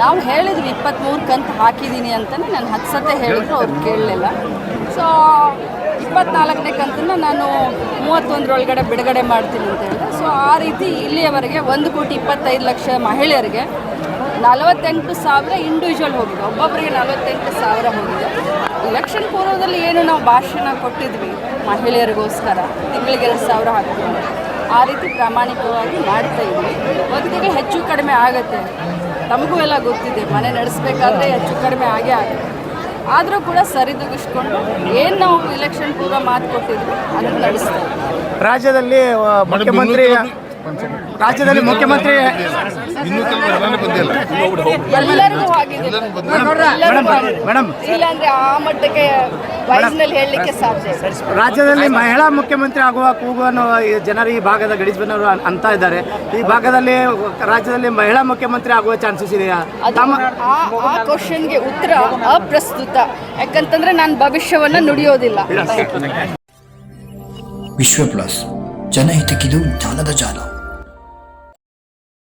ನಾವು ಹೇಳಿದ್ವಿ ಇಪ್ಪತ್ತ್ಮೂರು ಕಂತು ಹಾಕಿದ್ದೀನಿ ಅಂತಲೇ ನಾನು ಹತ್ತು ಸತೆ ಹೇಳಿದ್ರು, ಅವ್ರು ಕೇಳಲಿಲ್ಲ. ಸೊ ಇಪ್ಪತ್ನಾಲ್ಕನೇ ಕಂತನ್ನು ನಾನು ಮೂವತ್ತೊಂದರೊಳಗಡೆ ಬಿಡುಗಡೆ ಮಾಡ್ತೀನಿ ಅಂತ ಹೇಳಿದೆ. ಸೊ ಆ ರೀತಿ ಇಲ್ಲಿಯವರೆಗೆ ಒಂದು ಕೋಟಿ ಇಪ್ಪತ್ತೈದು ಲಕ್ಷ ಮಹಿಳೆಯರಿಗೆ ನಲವತ್ತೆಂಟು ಸಾವಿರ ಇಂಡಿವಿಜುವಲ್ ಹೋಗಿದೆ. ಒಬ್ಬೊಬ್ಬರಿಗೆ ನಲವತ್ತೆಂಟು ಸಾವಿರ ಹೋಗಿದೆ. ಎಲೆಕ್ಷನ್ ಪೂರ್ವದಲ್ಲಿ ಏನು ನಾವು ಭಾಷಣ ಕೊಟ್ಟಿದ್ವಿ ಮಹಿಳೆಯರಿಗೋಸ್ಕರ? ತಿಂಗಳಿಗೆ ಎರಡು ಸಾವಿರ ಹಾಕ್ತೀವಿ. ಆ ರೀತಿ ಪ್ರಾಮಾಣಿಕವಾಗಿ ಮಾಡ್ತಾ ಇದ್ವಿ. ಒಂದಿಗೆ ಹೆಚ್ಚು ಕಡಿಮೆ ಆಗುತ್ತೆ. ನಮಗೂ ಎಲ್ಲ ಗೊತ್ತಿದೆ ಮನೆ ನಡೆಸಬೇಕಾದ್ರೆ ಹೆಚ್ಚು ಕಡಿಮೆ ಆಗೇ ಆಗುತ್ತೆ. ಆದರೂ ಕೂಡ ಸರಿದೂಗಿಸ್ಕೊಂಡು ಏನು ನಾವು ಇಲೆಕ್ಷನ್ ಪೂರ್ವ ಮಾತು ಕೊಟ್ಟಿದ್ವಿ ಅದನ್ನು ನಡೆಸ್ತಾ ರಾಜ್ಯದಲ್ಲಿ ಮುಖ್ಯಮಂತ್ರಿ ರಾಜ್ಯದಲ್ಲಿ ಮುಖ್ಯಮಂತ್ರಿ ಇನ್ನೂ ಕೆಲವು ಬಂದಿಲ್ಲ ಎಲ್ಲರಿಗೂ ಆಗಿದೆ ಎಲ್ಲರಿಗೂ ಆಗಿದೆ. ಮೇಡಮ್. ಇಲ್ಲಾಂದ್ರೆ ಆ ಮಟ್ಟಕ್ಕೆ ವಯಸ್ಸಿನಲ್ಲಿ ಹೇಳಲಿಕ್ಕೆ ಸಾಧ್ಯ ರಾಜ್ಯದಲ್ಲಿ ಮಹಿಳಾ ಮುಖ್ಯಮಂತ್ರಿ ಆಗುವ ಕೂಗನ್ನು ಈ ಜನರು ಈ ಭಾಗದ ಗಡಿಜ್ಬನವರು ಅಂತ ಇದ್ದಾರೆ. ಈ ಭಾಗದಲ್ಲಿ ರಾಜ್ಯದಲ್ಲಿ ಮಹಿಳಾ ಮುಖ್ಯಮಂತ್ರಿ ಆಗುವ ಚಾನ್ಸಸ್ ಇದೆಯಾ? ಅದು ತಮ್ಮ ಆ ಆ ಕ್ವಶನ್ಗೆ ಉತ್ತರ ಅಪ್ರಸ್ತುತ. ಯಾಕಂತಂದ್ರೆ ನಾನು ಭವಿಷ್ಯವನ್ನ ನುಡಿಯೋದಿಲ್ಲ. ವಿಶ್ವ ಪ್ಲಸ್ ಜನಹಿತಕ್ಕಿದು ಜ್ಞಾನದ ಜಾಲ.